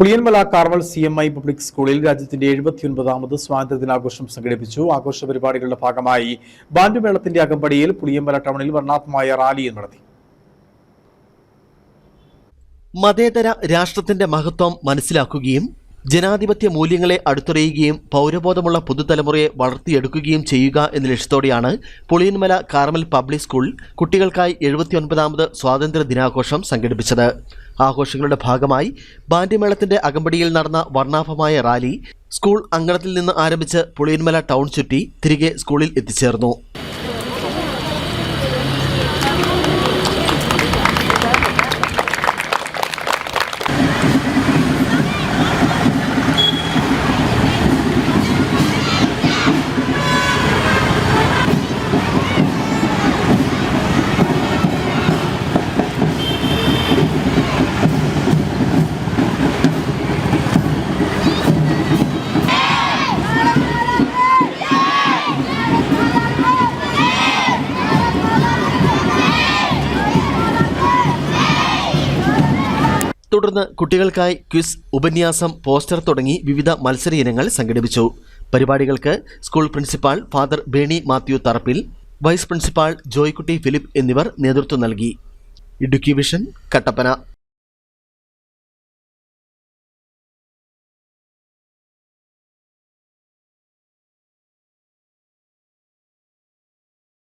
Puliyanmala Carmel C M I public സ്കൂളിൽ രാജ്യത്തിന്റെ എഴുപത്തിയൊൻപതാമത് സ്വാതന്ത്ര്യ ദിനാഘോഷം സംഘടിപ്പിച്ചു. ആഘോഷ പരിപാടികളുടെ ഭാഗമായി ബാൻഡുമേളത്തിന്റെ അകമ്പടിയിൽ പുളിയൻമല ടൗണിൽ വർണാഭമായ റാലിയും നടത്തി. മതേതര രാഷ്ട്രത്തിന്റെ മഹത്വം മനസ്സിലാക്കുകയും ജനാധിപത്യ മൂല്യങ്ങളെ അടുത്തറിയുകയും പൗരബോധമുള്ള പുതുതലമുറയെ വളർത്തിയെടുക്കുകയും ചെയ്യുക എന്ന ലക്ഷ്യത്തോടെയാണ് പുളിയൻമല കാർമൽ പബ്ലിക് സ്കൂൾ കുട്ടികൾക്കായി എഴുപത്തിയൊൻപതാമത് സ്വാതന്ത്ര്യ ദിനാഘോഷം സംഘടിപ്പിച്ചത്. ആഘോഷങ്ങളുടെ ഭാഗമായി ബാൻഡ്യമേളത്തിന്റെ അകമ്പടിയിൽ നടന്ന വർണാഭമായ റാലി സ്കൂൾ അങ്കണത്തിൽ നിന്ന് ആരംഭിച്ച് പുളിയൻമല ടൗൺ ചുറ്റി തിരികെ സ്കൂളിൽ എത്തിച്ചേർന്നു. തുടർന്ന് കുട്ടികൾക്കായി ക്വിസ് ഉപന്യാസം പോസ്റ്റർ തുടങ്ങി വിവിധ മത്സര ഇനങ്ങൾ സംഘടിപ്പിച്ചു. പരിപാടികൾക്ക് school principal father Bernie Mathew Tharappil vice principal Joykutty Philip എന്നിവർ നേതൃത്വം നൽകി. ഇടുക്കി വിഷൻ കട്ടപ്പന.